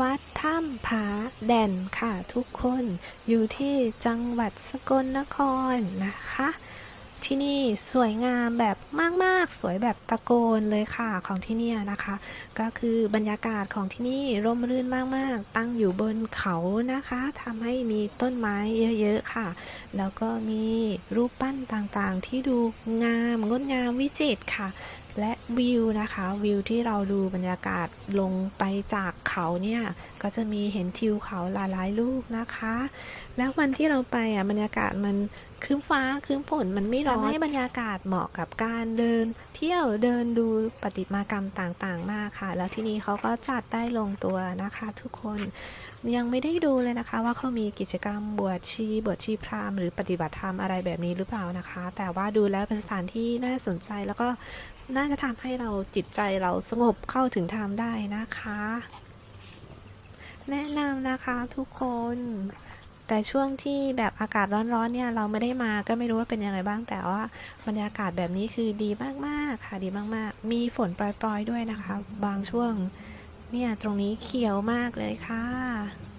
วัดถ้ำผาแด่นค่ะทุกคนอยู่ที่จังหวัดสกลนครนะคะ ที่นี่สวยงามแบบมาก ๆ สวยแบบตะโกนเลยค่ะของที่นี่นะคะ ก็คือบรรยากาศของที่นี่ร่มรื่นมาก ๆ ตั้งอยู่บนเขานะคะทำให้มีต้นไม้เยอะ ๆ ค่ะ แล้วก็มีรูปปั้นต่างๆ ที่ดูงามงดงามวิจิตรค่ะ และวิวนะคะวิวที่เราดูบรรยากาศลงไปจากเขาเนี่ยก็จะมีเห็นทิวเขาหลายๆลูกนะคะ แล้ววันที่เราไปอะบรรยากาศมันครึ้มฟ้าครึ้มฝนมันไม่ร้อนทำให้บรรยากาศเหมาะกับการเดิน เที่ยวเดินดูประติมากรรมต่างๆมากค่ะ แล้วที่นี่เขาก็จัดได้ลงตัวนะคะ ทุกคนยังไม่ได้ดูเลยนะคะ ว่าเขามีกิจกรรมบวชชีบวชชีพราหมณ์หรือปฏิบัติธรรมอะไรแบบนี้หรือเปล่านะคะ แต่ว่าดูแล้วเป็นสถานที่น่าสนใจแล้วก็น่าจะทำให้เราจิตใจเราสงบเข้าถึงธรรมได้นะคะ แนะนำนะคะทุกคน แต่ช่วงที่แบบอากาศร้อนๆเนี่ยเราไม่ได้มาก็ไม่รู้ว่าเป็นยังไงบ้างแต่ว่าบรรยากาศแบบนี้คือดีมากๆค่ะดีมากๆ มีฝนปล่อยๆด้วยนะคะ บางช่วงเนี่ยตรงนี้เขียวมากเลยค่ะ